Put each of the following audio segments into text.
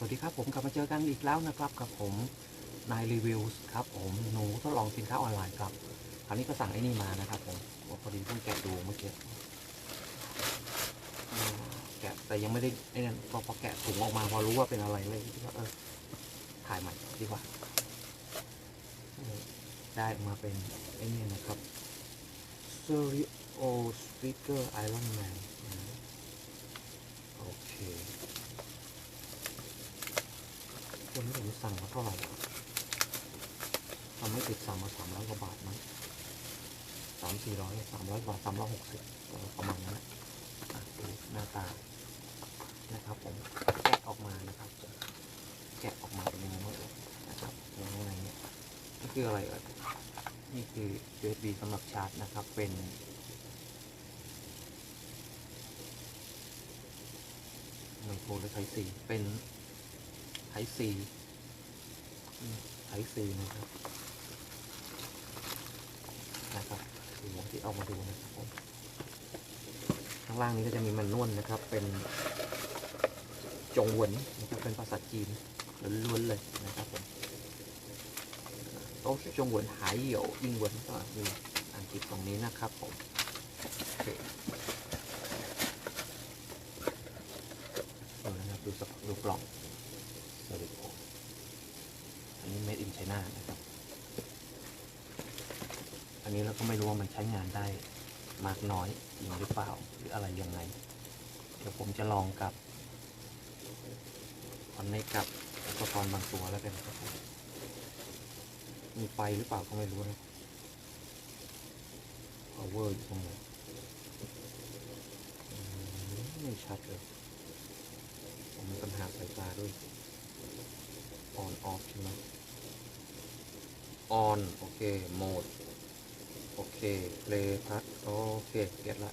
สวัสดีครับผมกลับมาเจอกันอีกแล้วนะครับกับผมนายรีวิวครับผมหนูทดลองสินค้าออนไลน์ครับคราวนี้ก็สั่งไอ้นี่มานะครับผมพอดีเพิ่งแกะดูเมื่อกี้แกะแต่ยังไม่ได้ไอ้นั่นพอพอแกะถุงออกมาพอรู้ว่าเป็นอะไรเลยคิดว่าเออถ่ายใหม่ดีกว่า ได้มาเป็นไอ้นี่นะครับ Stereo Speaker Iron Man โอเค วันนี้ผมสั่งมาเท่าไหร่ทำไม่ติดสั่งมาสามร้อยกว่าบาทมั้งสามสี่ร้อยสามร้อยกว่าสามร้อยหกสิบประมาณนั้นแหละดูหน้าตา นะครับผมแกะออกมานะครับแกะออกมาเป็นยังไงบ้างเอ่ยนะครับอย่างไรเนี่ยนี่คืออะไรเอ่ยนี่คือ USB สำหรับชาร์จนะครับเป็นไมโครหรือไทซีเป็น ไทซีไทซีนะครับนะครับอย่งที่เอามาดูนะครับผมข้างล่างนี้ก็จะมีมันนวลนะครับ เป็นจงหวนนะครับเป็นภาษาจีนล้วนๆเลยนะครับผมโต๊ะจงหวนหายเหี่ยวอิงหวนก็มีอันติดตรงนี้นะครับผมดูนะครับดูสักดูกล่อง สรุปอันนี้ made in China นะครับ อันนี้เราก็ไม่รู้ว่ามันใช้งานได้มากน้อยจริงหรือเปล่าหรืออะไรยังไง เดี๋ยวผมจะลองกับคอนเนกับอุปกรณ์บางตัวแล้วกันครับมีไฟหรือเปล่าก็ไม่รู้นะ power อยู่ตรงไหนไม่ชัดเลยผมมีปัญหาสายตาด้วย on off ใช่ไหม on โอเค mode โอเค play พัดโอเคเก็ตละ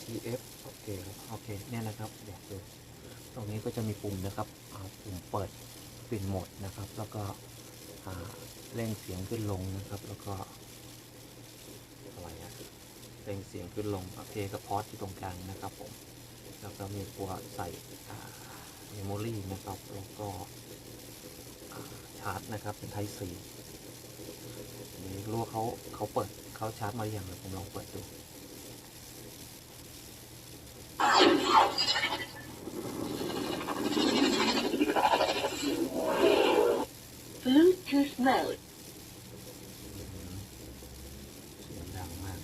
TF โอเคโอเคเนี่ยนะครับเดี๋ยวดูตรงนี้ก็จะมีปุ่มนะครับอ่าปุ่มเปิดปิดโหมดนะครับ แล้วก็เร่งเสียงขึ้นลงนะครับ แล้วก็อะไรอะเร่งเสียงขึ้นลงโอเคกับพอร์ตที่ตรงกลางนะครับผมแล้วก็มีตัวใส่เมมโมรีนะครับ แล้วก็าชาร์จนะครับ เป็นไทซีนี่รู้ว่าเขาเขาเปิดเขาชาร์จมาหรือยังเดี๋ยวผมลองเปิดดู Bluetooth mode. เสียงดังมาก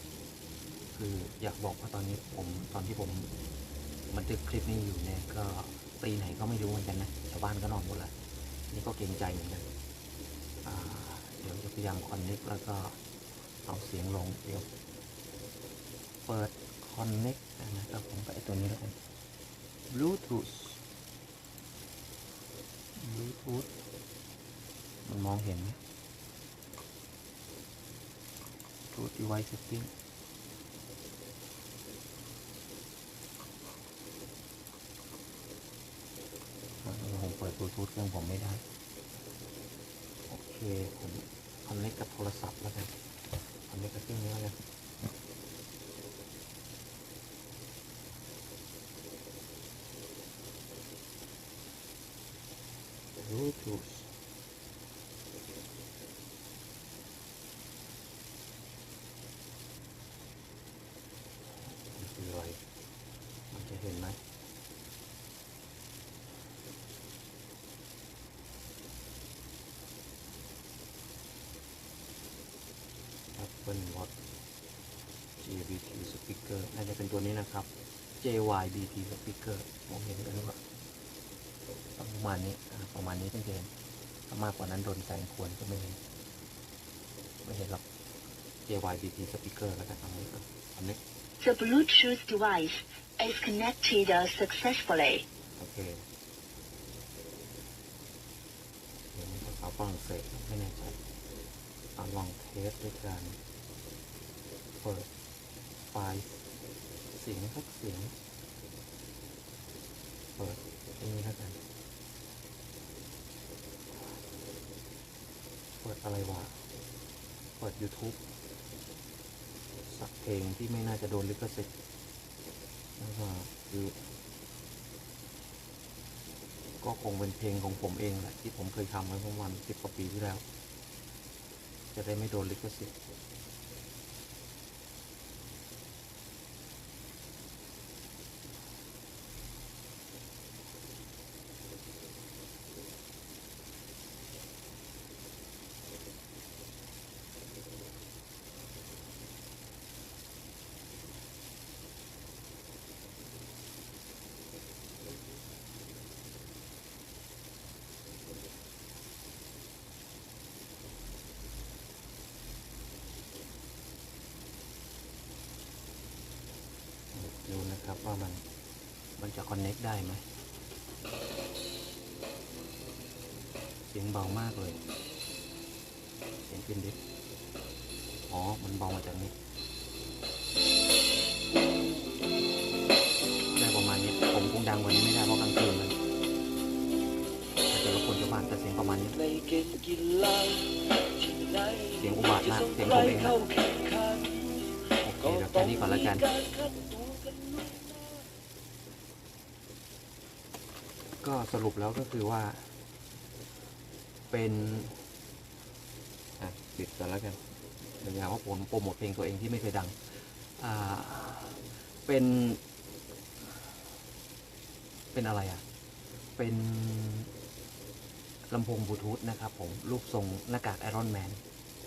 คืออยากบอกว่าตอนนี้ผมตอนที่ผมบันทึกคลิปนี้อยู่เนี่ยก็ตีไหนก็ไม่รู้เหมือนกันนะชาวบ้านก็นอนหมดแล้ว นี่ก็เกรงใจเหมือนกันเดี๋ยวจะพยายามคอนเน็กแล้วก็เอาเสียงลงเดี๋ยวเปิดคอนเน็กนะครับผมไปไอตัวนี้แล้วกัน Bluetooth Bluetooth มันมองเห็นไหม Bluetooth device setting อ่าผมเปิดบลูทูธเครื่องผมไม่ได้ โอเค ผมคอนเนคกับโทรศัพท์แล้วกันคอนเนคกับเครื่องนี้แล้วกันบลูทูธคืออะไร มันจะเห็นไหม Apple Watch JBT Speaker น่าจะเป็นตัวนี้นะครับ JYBT Speaker มองเห็นกันหรือเปล่าประมาณนี้อ่าประมาณนี้ต้องเห็นถ้ามากกว่านั้นโดนแสงควรก็ไม่เห็น ไม่เห็นหรอก JYBT Speaker แล้วกันเอาไว้ก่อนอันนี้ The Bluetooth device is connected uh, successfully. โอเคเดี๋ยวมีภาษาฝรั่งเศสไม่แน่ใจเอาลองเทสด้วยกัน เปิดไฟล์เสียงสักเสียง เปิดอันนี้แล้วกันเปิดอะไรวะ เปิด YouTube สักเพลงที่ไม่น่าจะโดนลิขสิทธิ์แล้วก็คือก็คงเป็นเพลงของผมเองแหละที่ผมเคยทำไว้ประมาณสิบกว่าปีที่แล้ว จะได้ไม่โดนลิขสิทธิ์ ดู นะครับว่ามันมันจะคอนเน็กได้ไหมเสียงเบามากเลย เสียงขึ้นดิอ๋อ มันเบามาจากนี้ได้ประมาณนี้ ผมคงดังกว่านี้ไม่ได้เพราะกลางคืนมันอาจจะรบกวนชาวบ้านแต่เสียงประมาณนี้ เสียงอุบาทมาก เสียงผมเองนะเข้าแข่งขันโอเคเดี๋ยวแค่นี้ก่อนละกัน การคัดตัวกันมา ก็สรุปแล้วก็คือว่า เป็นอะปิดกันแล้วกันเดี๋ยวอย่าว่าผมโปรโมทเพลงตัวเองที่ไม่เคยดัง อ่า เป็น เป็นอะไรอะ เป็นลำโพงบลูทูธนะครับผม รูปทรงหน้ากากไอรอนแมน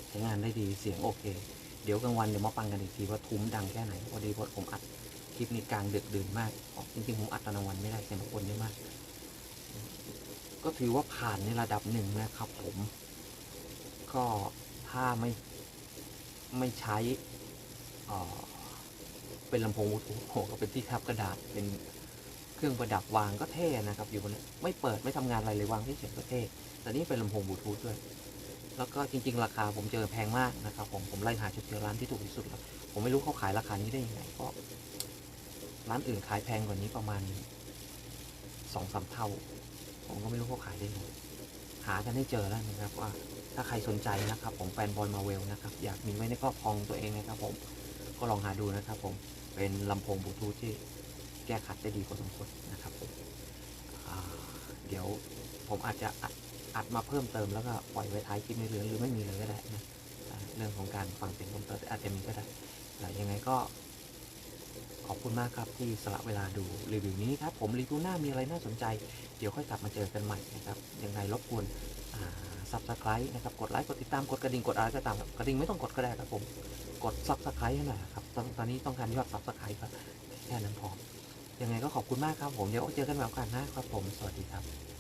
ใช้งานได้ดีเสียงโอเค เดี๋ยวกลางวันเดี๋ยวมาฟังกันอีกทีว่าทุ้มดังแค่ไหนพอดีพราะผมอัดคลิปนี้กลางดึกดื่นมากจริงๆผมอัดตอนกลางวันไม่ได้เสียงรบกวนเยอะมาก ก็ถือว่าผ่านในระดับหนึ่งนะครับผม ก็ถ้าไม่ไม่ใช้เป็นลำโพงบลูทูธโหก็เป็นที่ทับกระดาษเป็นเครื่องประดับวางก็เท่นะครับ อยู่บนนี้ไม่เปิดไม่ทำงานอะไรเลยวางที่เฉยก็เท่แต่นี่เป็นลำโพงบลูทูธด้วย แล้วก็จริง ๆ ราคาผมเจอแพงมากนะครับผมผมไล่หาจนเจอร้านที่ถูกที่สุดแล้วผมไม่รู้เขาขายราคานี้ได้ยังไงก็ร้านอื่นขายแพงกว่านี้ประมาณสองสามเท่า ผมก็ไม่รู้เขาขายได้ยังไงหากันให้เจอแล้วนะครับว่าถ้าใครสนใจนะครับ ผมแฟนบอลมาเวลนะครับ อยากมีไว้ในครอบครองตัวเองนะครับ ผมก็ลองหาดูนะครับ ผมเป็นลำโพงบลูทูธที่แก้ขัดได้ดีพอสมควรนะครับผมเดี๋ยวผมอาจจะอัดอัดมาเพิ่มเติมแล้วก็ปล่อยไว้ท้ายคลิปในเรื่องหรือไม่มีเลยก็ได้นะเรื่องของการฟังเสียงเพิ่มเติมอาจจะมีก็ได้แต่ยังไงก็ขอบคุณมากครับที่สละเวลาดูรีวิวนี้ครับผมรีวิวหน้ามีอะไรน่าสนใจ เดี๋ยวค่อยกลับมาเจอกันใหม่นะครับยังไงรบกวนซับสไครต์นะครับ กดไลค์กดติดตามกดกระดิ่งกดอะไรก็ตามครับกระดิ่งไม่ต้องกดก็ได้ครับผมกดซับสไครต์ให้หน่อยครับตอนตอนนี้ต้องการยอดซับสไครต์ครับแค่นั้นพอยังไงก็ขอบคุณมากครับผมเดี๋ยวเจอกันใหม่โอกาสหน้าครับผมสวัสดีครับ